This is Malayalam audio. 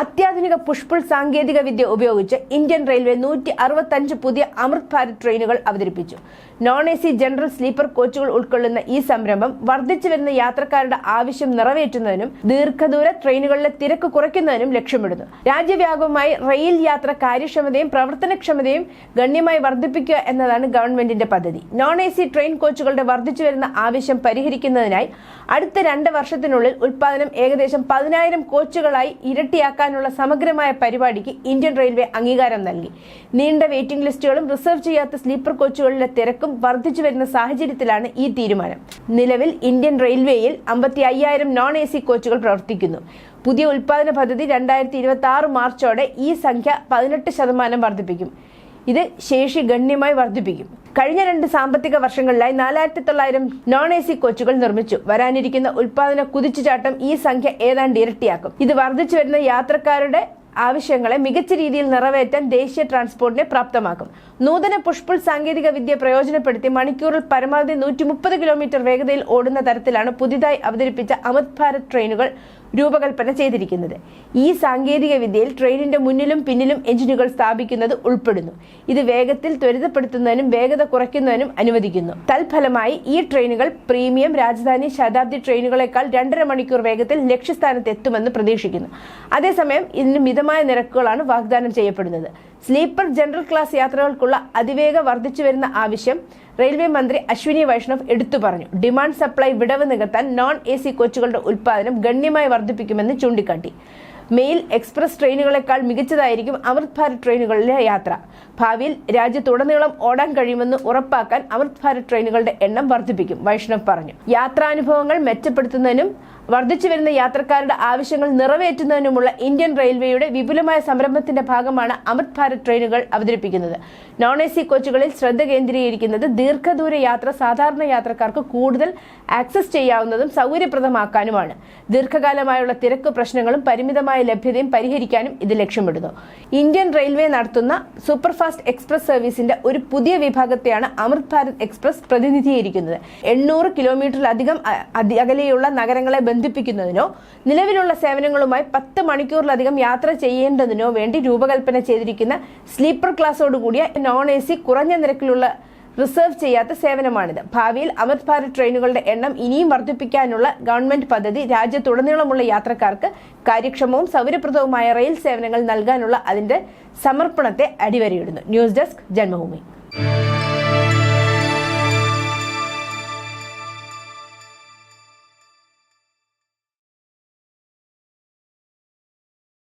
അത്യാധുനിക പുഷ്പുൾ സാങ്കേതിക വിദ്യ ഉപയോഗിച്ച് ഇന്ത്യൻ റെയിൽവേ നൂറ്റി അറുപത്തഞ്ച് പുതിയ അമൃത് ഭാരത് ട്രെയിനുകൾ അവതരിപ്പിച്ചു. Non A C general sleeper കോച്ചുകൾ ഉൾക്കൊള്ളുന്ന ഈ സംരംഭം വർദ്ധിച്ചു വരുന്ന യാത്രക്കാരുടെ ആവശ്യം നിറവേറ്റുന്നതിനും ദീർഘദൂര ട്രെയിനുകളിലെ തിരക്ക് കുറയ്ക്കുന്നതിനും ലക്ഷ്യമിടുന്നു. രാജ്യവ്യാപകമായി റെയിൽ യാത്ര കാര്യക്ഷമതയും പ്രവർത്തനക്ഷമതയും ഗണ്യമായി വർദ്ധിപ്പിക്കുക എന്നതാണ് ഗവൺമെന്റിന്റെ പദ്ധതി. നോൺ എ സി ട്രെയിൻ കോച്ചുകളുടെ വർദ്ധിച്ചു വരുന്ന ആവശ്യം പരിഹരിക്കുന്നതിനായി അടുത്ത രണ്ട് വർഷത്തിനുള്ളിൽ ഉൽപാദനം ഏകദേശം പതിനായിരം കോച്ചുകളായി ഇരട്ടിയാക്കാനുള്ള സമഗ്രമായ പരിപാടിക്ക് ഇന്ത്യൻ റെയിൽവേ അംഗീകാരം നൽകി. നീണ്ട വെയിറ്റിംഗ് ലിസ്റ്റുകളും റിസർവ് ചെയ്യാത്ത സ്ലീപ്പർ കോച്ചുകളിലെ തിരക്കും വർദ്ധിച്ചു വരുന്ന സാഹചര്യത്തിലാണ് ഈ തീരുമാനം. നിലവിൽ ഇന്ത്യൻ റെയിൽവേയിൽ അമ്പത്തി അയ്യായിരം നോൺ എ സി കോച്ചുകൾ പ്രവർത്തിക്കുന്നു. പുതിയ ഉൽപാദന പദ്ധതി രണ്ടായിരത്തി ഇരുപത്തി ആറ് മാർച്ചോടെ ഈ സംഖ്യ പതിനെട്ട് ശതമാനം വർദ്ധിപ്പിക്കും. ഇത് ശേഷി ഗണ്യമായി വർദ്ധിപ്പിക്കും. കഴിഞ്ഞ രണ്ട് സാമ്പത്തിക വർഷങ്ങളിലായി നാലായിരത്തി തൊള്ളായിരം നോൺ എ സി കോച്ചുകൾ നിർമ്മിച്ചു. വരാനിരിക്കുന്ന ഉൽപാദന കുതിച്ചുചാട്ടം ഈ സംഖ്യ ഏതാണ്ട് ഇരട്ടിയാക്കും. ഇത് വർദ്ധിച്ചു വരുന്ന യാത്രക്കാരുടെ ആവശ്യങ്ങളെ മികച്ച രീതിയിൽ നിറവേറ്റാൻ ദേശീയ ട്രാൻസ്പോർട്ടിനെ പ്രാപ്തമാക്കും. നൂതന പുഷ്പുൾ സാങ്കേതിക വിദ്യ പ്രയോജനപ്പെടുത്തി മണിക്കൂറിൽ പരമാവധി നൂറ്റി കിലോമീറ്റർ വേഗതയിൽ ഓടുന്ന തരത്തിലാണ് പുതിയതായി അവതരിപ്പിച്ച അമിത് ഭാരത് ട്രെയിനുകൾ രൂപകൽപ്പന ചെയ്തിരിക്കുന്നത്. ഈ സാങ്കേതിക വിദ്യയിൽ ട്രെയിനിന്റെ മുന്നിലും പിന്നിലും എഞ്ചിനുകൾ സ്ഥാപിക്കുന്നത് ഉൾപ്പെടുന്നു. ഇത് വേഗത്തിൽ ത്വരിതപ്പെടുത്തുന്നതിനും വേഗത കുറയ്ക്കുന്നതിനും അനുവദിക്കുന്നു. തൽഫലമായി ഈ ട്രെയിനുകൾ പ്രീമിയം രാജധാനി ശതാബ്ദി ട്രെയിനുകളെക്കാൾ രണ്ടര മണിക്കൂർ വേഗത്തിൽ ലക്ഷ്യസ്ഥാനത്ത് എത്തുമെന്ന് പ്രതീക്ഷിക്കുന്നു. അതേസമയം ഇതിന് മിതമായ നിരക്കുകളാണ് വാഗ്ദാനം ചെയ്യപ്പെടുന്നത്. സ്ലീപ്പർ ജനറൽ ക്ലാസ് യാത്രകൾക്കുള്ള അതിവേഗ വർദ്ധിച്ചു വരുന്ന ആവശ്യം റെയിൽവേ മന്ത്രി അശ്വിനി വൈഷ്ണവ് എടുത്തു പറഞ്ഞു. ഡിമാൻഡ് സപ്ലൈ വിടവ് നികത്താൻ നോൺ എ സി കോച്ചുകളുടെ ഉൽപ്പാദനം ഗണ്യമായി വർദ്ധിപ്പിക്കുമെന്ന് ചൂണ്ടിക്കാട്ടി. മെയിൽ എക്സ്പ്രസ് ട്രെയിനുകളെക്കാൾ മികച്ചതായിരിക്കും അമൃത് ഭാരത് ട്രെയിനുകളിലെ യാത്ര. ഭാവിയിൽ രാജ്യത്തുടനീളം ഓടാൻ കഴിയുമെന്ന് ഉറപ്പാക്കാൻ അമൃത് ഭാരത് ട്രെയിനുകളുടെ എണ്ണം വർദ്ധിപ്പിക്കും വൈഷ്ണവ് പറഞ്ഞു. യാത്രാനുഭവങ്ങൾ മെച്ചപ്പെടുത്തുന്നതിനും വർദ്ധിച്ചു വരുന്ന യാത്രക്കാരുടെ ആവശ്യങ്ങൾ നിറവേറ്റുന്നതിനുമുള്ള ഇന്ത്യൻ റെയിൽവേയുടെ വിപുലമായ സംരംഭത്തിന്റെ ഭാഗമാണ് അമൃത് ഭാരത് ട്രെയിനുകൾ അവതരിപ്പിക്കുന്നത്. നോൺ എ സി കോച്ചുകളിൽ ശ്രദ്ധ കേന്ദ്രീകരിക്കുന്നത് ദീർഘദൂര യാത്ര സാധാരണ യാത്രക്കാർക്ക് കൂടുതൽ ആക്സസ് ചെയ്യാവുന്നതും സൗകര്യപ്രദമാക്കാനുമാണ്. ദീർഘകാലമായുള്ള തിരക്ക് പ്രശ്നങ്ങളും പരിമിതമായ ലഭ്യതയും പരിഹരിക്കാനും ഇത് ലക്ഷ്യമിടുന്നു. ഇന്ത്യൻ റെയിൽവേ നടത്തുന്ന സൂപ്പർഫാസ്റ്റ് എക്സ്പ്രസ് സർവീസിന്റെ ഒരു പുതിയ വിഭാഗത്തെയാണ് അമൃത് ഭാരത് എക്സ്പ്രസ് പ്രതിനിധീകരിക്കുന്നത്. എണ്ണൂറ് കിലോമീറ്ററിലധികം അകലെയുള്ള നഗരങ്ങളെ ബന്ധിപ്പിക്കുന്നതിനോ നിലവിലുള്ള സേവനങ്ങളുമായി പത്ത് മണിക്കൂറിലധികം യാത്ര ചെയ്യേണ്ടതിനോ വേണ്ടി രൂപകൽപ്പന ചെയ്തിരിക്കുന്ന സ്ലീപ്പർ ക്ലാസ്സോടുകൂടിയ നോൺ എ സി കുറഞ്ഞ നിരക്കിലുള്ള റിസർവ് ചെയ്യാത്ത സേവനമാണിത്. ഭാവിയിൽ അമൃത് ഭാരത് ട്രെയിനുകളുടെ എണ്ണം ഇനിയും വർദ്ധിപ്പിക്കാനുള്ള ഗവൺമെന്റ് പദ്ധതി രാജ്യത്തുടനീളമുള്ള യാത്രക്കാർക്ക് കാര്യക്ഷമവും സൗകര്യപ്രദവുമായ റെയിൽ സേവനങ്ങൾ നൽകാനുള്ള അതിന്റെ സമർപ്പണത്തെ അടിവരയിടുന്നു. News desk Janmabhumi.